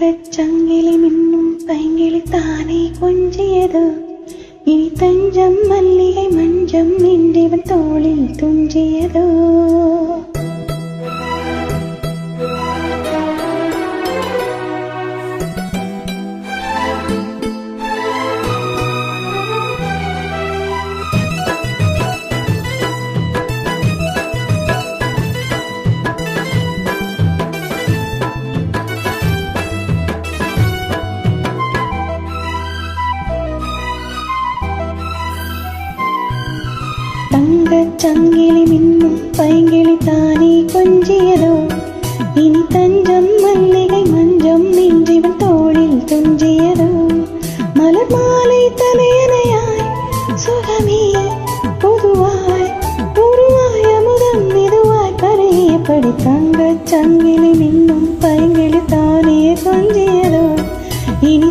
തങ്കച്ചങ്ങിളി മിന്നും പൈങ്കിളി താനേ കൊഞ്ചിയത്. ഇനി തഞ്ചമ്മ சங்கிலி மின்னும் பைங்கிலி தானே கொஞ்சியதோ? இனி தஞ்சம் மல்லிகை மஞ்சம் நின்றிவன் தோளில் துஞ்சியதோ? மலர் மாலை தலையணையாய் சுகமே பொதுவாய் உருவாய் அமுதம் மெதுவாய் கரையப்படி தங்கச் சங்கிலி மின்னும் பைங்கிலி தானே கொஞ்சியதோ? இனி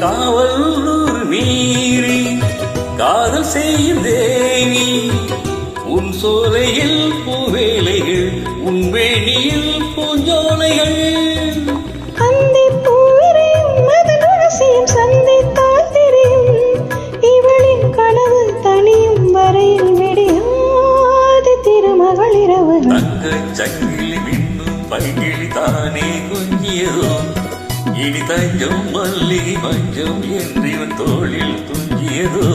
காவல் மீறி காதல் செய்யும் தேவி உன் சோலையில் பூவேலைகள் உன் வேணியில் இனி தஞ்சம் மல்லி மஞ்சம் என்று இவன் தோளில் துஞ்சியதோ?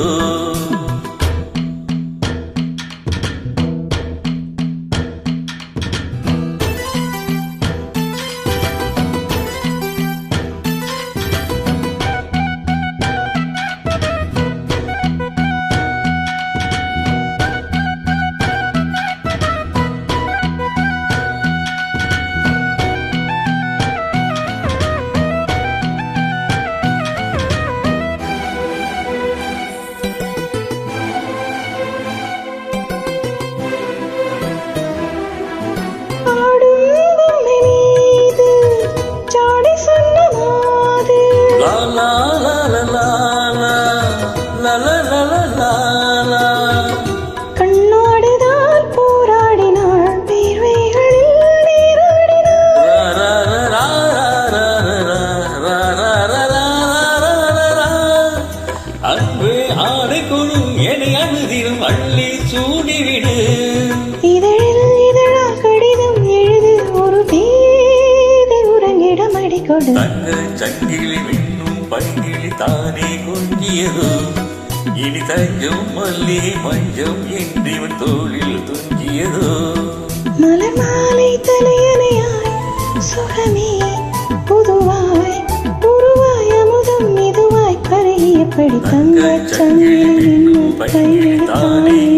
அழுதிடும் அள்ளி சூடிவிடு. இதழில் இதழால் கடிதம் எழுது ஒரு பேதை உறங்கிடம் அடிக்கொடு தங்க சங்கிலி மின்னும் பைங்கிளி தானே கொஞ்சியதோ இனி தஞ்சம் மல்லிகை மஞ்சம் என்றிவன் தோளில் துஞ்சியதோ. மலர் அப்படி தங்க சங்கிலி தானே